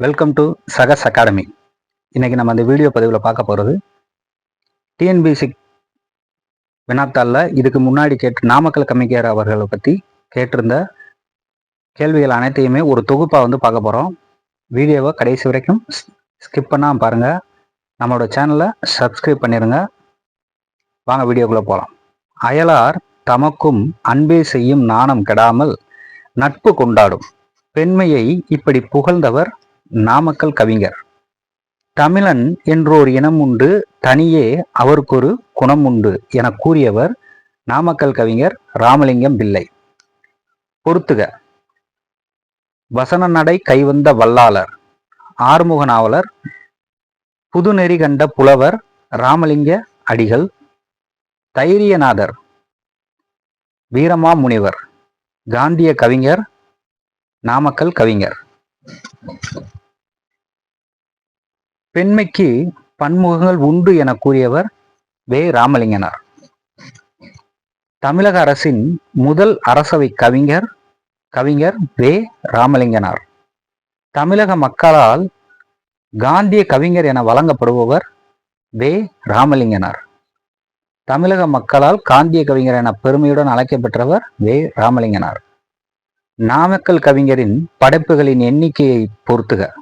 Welcome to சகஸ் academy இன்னைக்கு நம்ம அந்த வீடியோ பதிவில் பார்க்க போகிறது டிஎன்பிசி வினாத்தாளில் இதுக்கு முன்னாடி கேட்டு நாமக்கல் கம்மிக்கார் அவர்களை பற்றி கேட்டிருந்த கேள்விகள் அனைத்தையுமே ஒரு தொகுப்பாக வந்து பார்க்க போகிறோம் வீடியோவை கடைசி வரைக்கும் ஸ்கிப் பண்ணாமல் பாருங்கள் நம்மளோட சேனலை சப்ஸ்கிரைப் பண்ணிடுங்க வாங்க வீடியோக்குள்ளே போகலாம் அயலார் தமக்கும் அன்பே செய்யும் நாணம் கெடாமல் நட்பு கொண்டாடும். பெண்மையை இப்படி புகழ்ந்தவர் நாமக்கல் கவிஞர். தமிழன் என்றோர் இனம் உண்டு தனியே அவருக்கொரு குணம் உண்டு என கூறியவர் நாமக்கல் கவிஞர் ராமலிங்கம் பிள்ளை. பொறுத்துக. வசன நடை கைவந்த வல்லாளர் ஆறுமுக நாவலர் புதுநெறி கண்ட புலவர் ராமலிங்க அடிகள் தைரியநாதர் வீரமா முனிவர் காந்திய கவிஞர் நாமக்கல் கவிஞர். பெண்மைக்கு பன்முகங்கள் உண்டு என கூறியவர் வே. ராமலிங்கனார். தமிழக அரசின் முதல் அரசவை கவிஞர் கவிஞர் வே. ராமலிங்கனார். தமிழக மக்களால் காந்திய கவிஞர் என வழங்கப்படுபவர் வே. ராமலிங்கனார். தமிழக மக்களால் காந்திய கவிஞர் என பெருமையுடன் அழைக்கப்பெற்றவர் வே. ராமலிங்கனார். நாமக்கல் கவிஞரின் படைப்புகளின் எண்ணிக்கையை பொறுத்துக.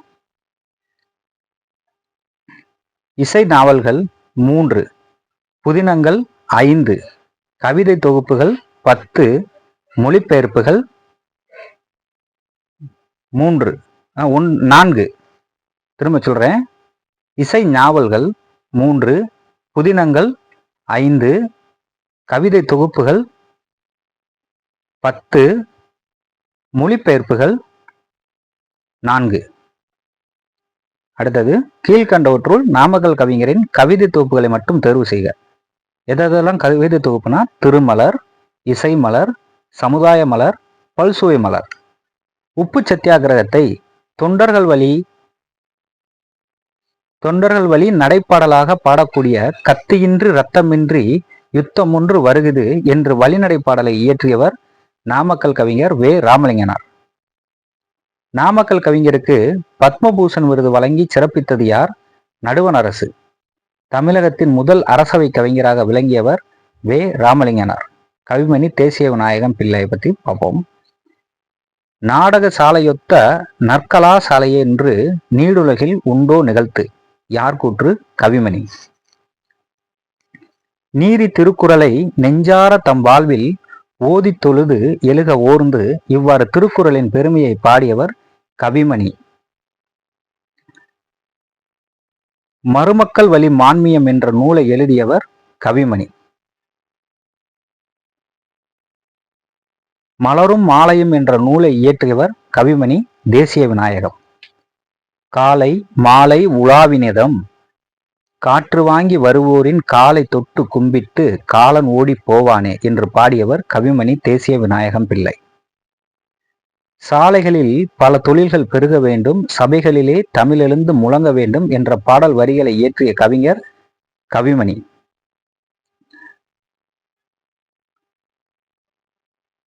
இசை நாவல்கள் மூன்று புதினங்கள் ஐந்து கவிதை தொகுப்புகள் பத்து மொழிபெயர்ப்புகள் மூன்று ஒன் நான்கு. திரும்ப சொல்கிறேன் இசை நாவல்கள் மூன்று புதினங்கள் ஐந்து கவிதை தொகுப்புகள் பத்து மொழிபெயர்ப்புகள் நான்கு. அடுத்தது கீழ்கண்டவற்றுள் நாமக்கல் கவிஞரின் கவிதை தொகுப்புகளை மட்டும் தேர்வு செய்க. எதெல்லாம் கவிதை தொகுப்புனா திருமலர் இசை மலர் சமுதாய மலர் பல்சுவை மலர். உப்பு சத்தியாகிரகத்தை தொண்டர்கள் வழி தொண்டர்கள் வழி நடைப்பாடலாக பாடக்கூடிய கத்தியின்றி ரத்தமின்றி யுத்தம் ஒன்று வருகுது என்று வழிநடை பாடலை இயற்றியவர் நாமக்கல் கவிஞர் வே. ராமலிங்கனார். நாமக்கல் கவிஞருக்கு பத்மபூஷன் விருது வழங்கி சிறப்பித்தது யார்? நடுவண் அரசு. தமிழகத்தின் முதல் அரசவை கவிஞராக விளங்கியவர் வே. ராமலிங்கனார். கவிமணி தேசிய விநாயகம் பிள்ளையை பற்றி பார்ப்போம். நாடக சாலையொத்த நற்கலா சாலையே என்று நீடுலகில் உண்டோ நிகழ்த்து. யார் கூற்று? கவிமணி. நீதி திருக்குறளை நெஞ்சார தம் வாழ்வில் ஓதி தொழுது எழுக ஓர்ந்து இவ்வாறு திருக்குறளின் பெருமையை பாடியவர் கவிமணி. மருமக்கள் வழி மான்மியம் என்ற நூலை எழுதியவர் கவிமணி. மலரும் மாலையும் என்ற நூலை இயற்றியவர் கவிமணி தேசிய விநாயகம். காலை மாலை உலாவினிதம் காற்று வாங்கி வருவோரின் காலை தொட்டு கும்பிட்டு காலன் ஓடி போவானே என்று பாடியவர் கவிமணி தேசிய விநாயகம் பிள்ளை. சாலைகளில் பல தொழில்கள் பெருக வேண்டும் சபைகளிலே தமிழெழுந்து முழங்க வேண்டும் என்ற பாடல் வரிகளை இயற்றிய கவிஞர் கவிமணி.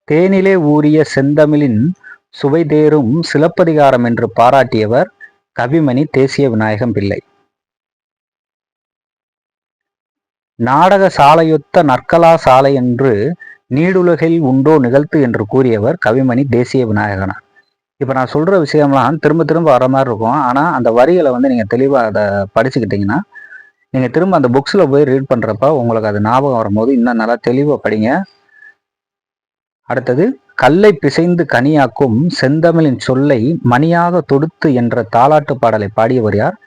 தேனிலே ஊறிய செந்தமிழின் சுவை தேரும் சிலப்பதிகாரம் என்று பாராட்டியவர் கவிமணி தேசிய விநாயகம் பிள்ளை. நாடக சாலையொத்த நற்கலா சாலை என்று நீடுலகில் உண்டோ நிகழ்த்து என்று கூறியவர் கவிமணி தேசிய விநாயகனார். இப்போ நான் சொல்கிற விஷயம்லாம் திரும்ப திரும்ப வர மாதிரி இருக்கும். ஆனால் அந்த வரிகளை வந்து நீங்கள் தெளிவாக அதை படிச்சுக்கிட்டிங்கன்னா நீங்கள் திரும்ப அந்த புக்ஸில் போய் ரீட் பண்ணுறப்ப உங்களுக்கு அது ஞாபகம் வரும்போது இன்னும் நல்லா தெளிவாக படிங்க. அடுத்தது கல்லை பிசைந்து கனியாக்கும் செந்தமிழின் சொல்லை மணியாக தொடுத்து என்ற தாலாட்டு பாடலை பாடியவர் யார்?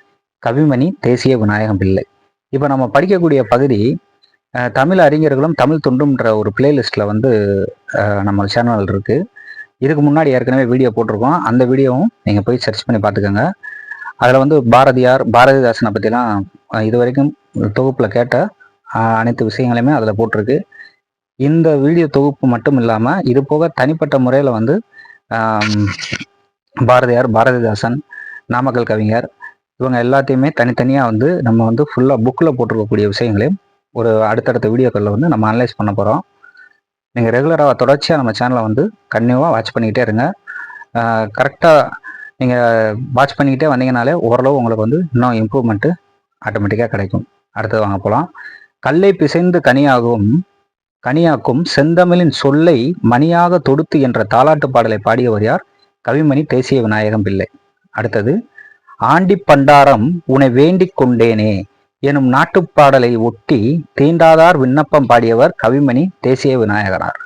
கவிமணி தேசிய விநாயகம் பிள்ளை. இப்போ நம்ம படிக்கக்கூடிய பகுதி தமிழ் அறிஞர்களும் தமிழ் தொண்டுன்ற ஒரு பிளேலிஸ்ட்டில் வந்து நம்ம சேனல் இருக்குது இதுக்கு முன்னாடி ஏற்கனவே வீடியோ போட்டிருக்கோம். அந்த வீடியோவும் நீங்கள் போய் சர்ச் பண்ணி பார்த்துக்கோங்க. அதில் வந்து பாரதியார் பாரதிதாசனை பற்றிலாம் இது வரைக்கும் தொகுப்பில் கேட்ட அனைத்து விஷயங்களையுமே அதில் போட்டிருக்கு. இந்த வீடியோ தொகுப்பு மட்டும் இல்லாமல் இது போக தனிப்பட்ட முறையில் வந்து பாரதியார் பாரதிதாசன் நாமக்கல் கவிஞர் இவங்க எல்லாத்தையுமே தனித்தனியாக வந்து நம்ம வந்து ஃபுல்லாக புக்கில் போட்டிருக்கக்கூடிய விஷயங்களையும் ஒரு அடுத்தடுத்த வீடியோக்களில் வந்து நம்ம அனலைஸ் பண்ண போகிறோம் நீங்கள் ரெகுலராக தொடர்ச்சியாக நம்ம சேனலை வந்து கன்னியூவாக வாட்ச் பண்ணிக்கிட்டே இருங்க. கரெக்டாக நீங்கள் வாட்ச் பண்ணிக்கிட்டே வந்தீங்கனாலே ஓரளவு உங்களுக்கு வந்து இன்னும் இம்ப்ரூவ்மெண்ட்டு ஆட்டோமேட்டிக்காக கிடைக்கும். அடுத்தது வாங்க போகலாம் கல்லை பிசைந்து கனியாகவும் கனியாக்கும் செந்தமிழின் சொல்லை மணியாக தொடுத்து என்ற தாலாட்டு பாடலை பாடியவர் யார்? கவிமணி தேசிய விநாயகம் பிள்ளை. அடுத்தது ஆண்டி பண்டாரம் உன்னை வேண்டிக் கொண்டேனே எனும் நாட்டுப்பாடலை ஒட்டி தீண்டாதார் விண்ணப்பம் பாடியவர் கவிமணி தேசிய விநாயகனார்.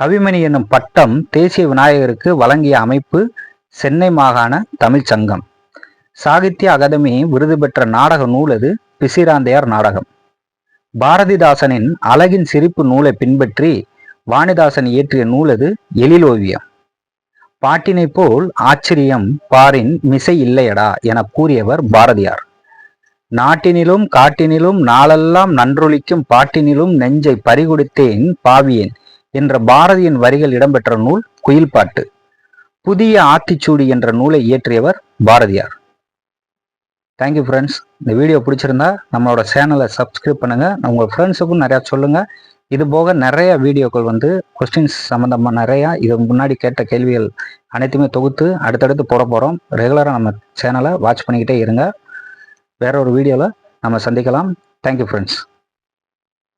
கவிமணி என்னும் பட்டம் தேசிய விநாயகருக்கு வழங்கிய அமைப்பு சென்னை மாகாண தமிழ்ச் சங்கம். சாகித்ய அகாதமி விருது பெற்ற நாடக நூல் அது பிசிராந்தையார் நாடகம். பாரதிதாசனின் அழகின் சிரிப்பு நூலை பின்பற்றி வாணிதாசன் இயற்றிய நூலது எழிலோவியம். பாட்டினை போல் ஆச்சரியம் பாரின் மிசை இல்லையடா என கூறியவர் பாரதியார். நாட்டினிலும் காட்டினிலும் நாளெல்லாம் நன்றொழிக்கும் பாட்டினிலும் நெஞ்சை பறிகொடுத்தேன் பாவியேன் என்ற பாரதியின் வரிகள் இடம்பெற்ற நூல் குயில் பாட்டு புதிய ஆத்திச்சூடி என்ற நூலை இயற்றியவர் பாரதியார். தேங்க்யூ ஃப்ரெண்ட்ஸ் இந்த வீடியோ பிடிச்சிருந்தா நம்மளோட சேனலை சப்ஸ்கிரைப் பண்ணுங்கள் உங்கள் ஃப்ரெண்ட்ஸுக்கும் நிறையா சொல்லுங்கள் இது போக நிறைய வீடியோக்கள் வந்து கொஸ்டின்ஸ் சம்மந்தமாக நிறையா இது முன்னாடி கேட்ட கேள்விகள் அனைத்துமே தொகுத்து அடுத்தடுத்து போட போகிறோம் ரெகுலராக நம்ம சேனலை வாட்ச் பண்ணிக்கிட்டே இருங்க. வேற ஒரு வீடியோவில் நம்ம சந்திக்கலாம். Thank you friends